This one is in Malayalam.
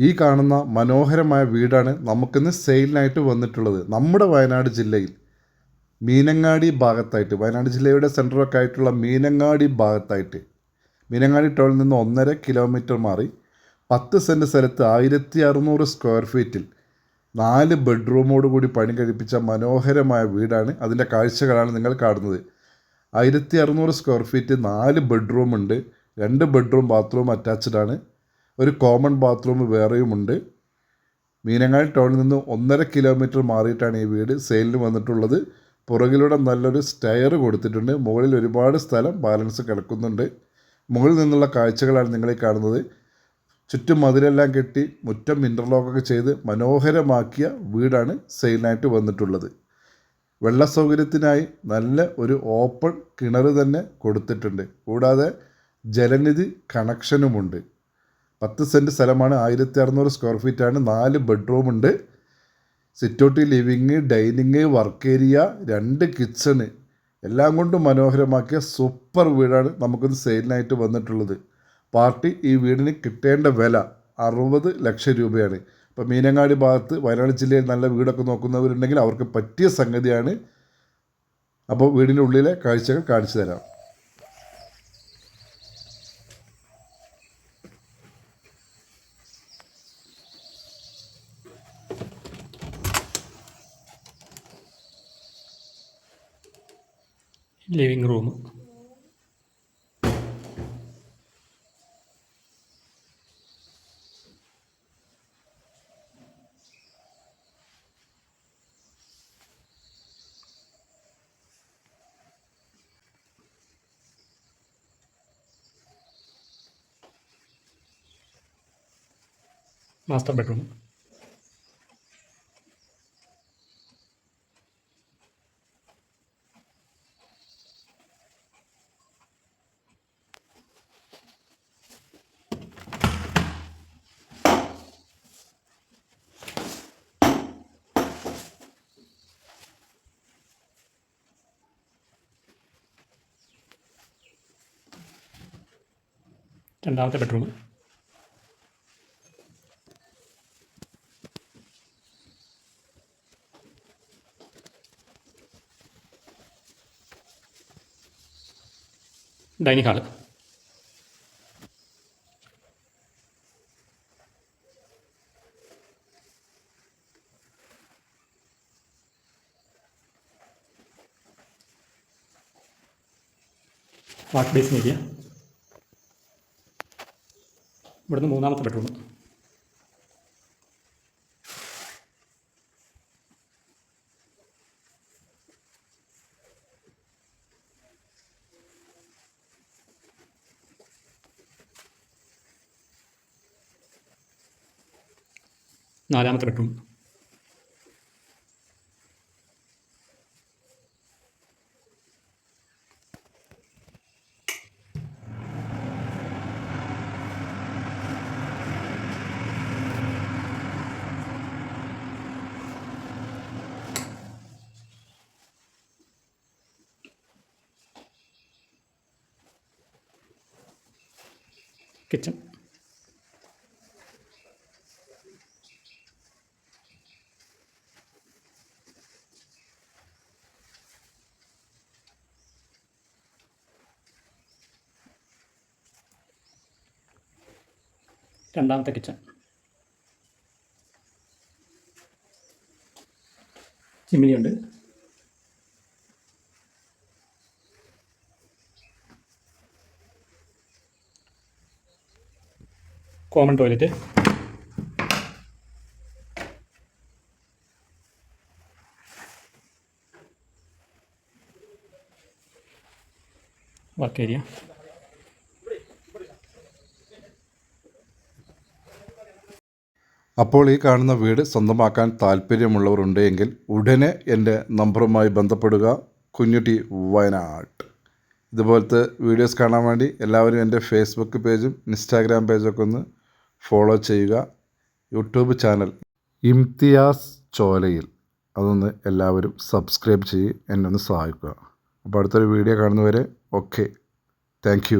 ഈ കാണുന്ന മനോഹരമായ വീടാണ് നമുക്കിന്ന് സെയിലിനായിട്ട് വന്നിട്ടുള്ളത്. നമ്മുടെ വയനാട് ജില്ലയിൽ. മീനങ്ങാടി ഭാഗത്തായിട്ട്. വയനാട് ജില്ലയുടെ സെന്ററൊക്കെ ആയിട്ടുള്ള മീനങ്ങാടി ഭാഗത്തായിട്ട്. മീനങ്ങാടി ടൗണിൽ നിന്ന് ഒന്നര കിലോമീറ്റർ മാറി പത്ത് സെന്റ് സ്ഥലത്ത് ആയിരത്തി അറുന്നൂറ് സ്ക്വയർ ഫീറ്റിൽ നാല് ബെഡ്റൂമോട് കൂടി പണി കഴിപ്പിച്ച മനോഹരമായ വീടാണ് അതിന്റെ കാഴ്ചകളാണ് നിങ്ങൾ കാണുന്നത്. ആയിരത്തി അറുന്നൂറ് സ്ക്വയർ ഫീറ്റ് നാല് ബെഡ്റൂമുണ്ട്. രണ്ട് ബെഡ്റൂം ബാത്റൂം അറ്റാച്ച്ഡ് ആണ്. ഒരു കോമൺ ബാത്റൂം വേറെയുമുണ്ട്. മീനങ്ങാടി ടൗണിൽ നിന്ന് ഒന്നര കിലോമീറ്റർ മാറിയിട്ടാണ് ഈ വീട് സെയിലിന് വന്നിട്ടുള്ളത്. പുറകിലൂടെ നല്ലൊരു സ്റ്റയർ കൊടുത്തിട്ടുണ്ട്. മുകളിൽ ഒരുപാട് സ്ഥലം ബാലൻസ് കിടക്കുന്നുണ്ട്. മുകളിൽ നിന്നുള്ള കാഴ്ചകളാണ് നിങ്ങളീ കാണുന്നത്. ചുറ്റും മതിലെല്ലാം കെട്ടി മുറ്റം ഇന്റർലോക്കൊക്കെ ചെയ്ത് മനോഹരമാക്കിയ വീടാണ് സെയിലിനായിട്ട് വന്നിട്ടുള്ളത്. വെള്ള സൗകര്യത്തിനായി നല്ല ഒരു ഓപ്പൺ കിണർ തന്നെ കൊടുത്തിട്ടുണ്ട്. കൂടാതെ ജലനിധി കണക്ഷനുമുണ്ട് പത്ത് സെന്റ് സ്ഥലമാണ് ആയിരത്തി അറുന്നൂറ് സ്ക്വയർ ഫീറ്റാണ് നാല് ബെഡ്റൂം ഉണ്ട്. Sitout living dining work area രണ്ട് കിച്ചണ് എല്ലാം കൊണ്ടും മനോഹരമാക്കിയ സൂപ്പർ വീടാണ് നമുക്കിത് സെയിലിനായിട്ട് വന്നിട്ടുള്ളത്. പാർട്ടി ഈ വീടിന് കിട്ടേണ്ട വില അറുപത് ലക്ഷം രൂപയാണ്. ഇപ്പോൾ മീനങ്ങാടി ഭാഗത്ത് വയനാട് ജില്ലയിൽ നല്ല വീടൊക്കെ നോക്കുന്നവരുണ്ടെങ്കിൽ അവർക്ക് പറ്റിയ സംഗതിയാണ്. അപ്പോൾ വീടിന്റെ ഉള്ളിലെ കാഴ്ചകൾ കാണിച്ചു തരാം. ലിവിങ് റൂം മാസ്റ്റർ ബെഡ്റൂം രണ്ടാമത്തെ bedroom dining hall wash basin area ഇവിടുന്ന് മൂന്നാമത്തെ ബെഡ്റൂം നാലാമത്തെ ബെഡ്റൂം കിച്ചൺ. രണ്ടാമത്തെ kitchen. ചിമ്മിനിയുണ്ട്. Common toilet. Work area. അപ്പോൾ ഈ കാണുന്ന വീട് സ്വന്തമാക്കാൻ താല്പര്യമുള്ളവരുണ്ട് എങ്കിൽ ഉടനെ എന്റെ നമ്പറുമായി ബന്ധപ്പെടുക. കുഞ്ഞുട്ടി വയനാട്. ഇതുപോലത്തെ വീഡിയോസ് കാണാൻ വേണ്ടി എല്ലാവരും എന്റെ ഫേസ്ബുക്ക് പേജും ഇൻസ്റ്റാഗ്രാം പേജൊക്കെ ഒന്ന് ഫോളോ ചെയ്യുക. YouTube channel. ഇംതിയാസ് ചോലയിൽ അതൊന്ന് എല്ലാവരും സബ്സ്ക്രൈബ് ചെയ്ത് എന്നെ ഒന്ന് സഹായിക്കുക. അപ്പോൾ അടുത്തൊരു വീഡിയോ കാണുന്നവരെ ഓക്കെ. താങ്ക്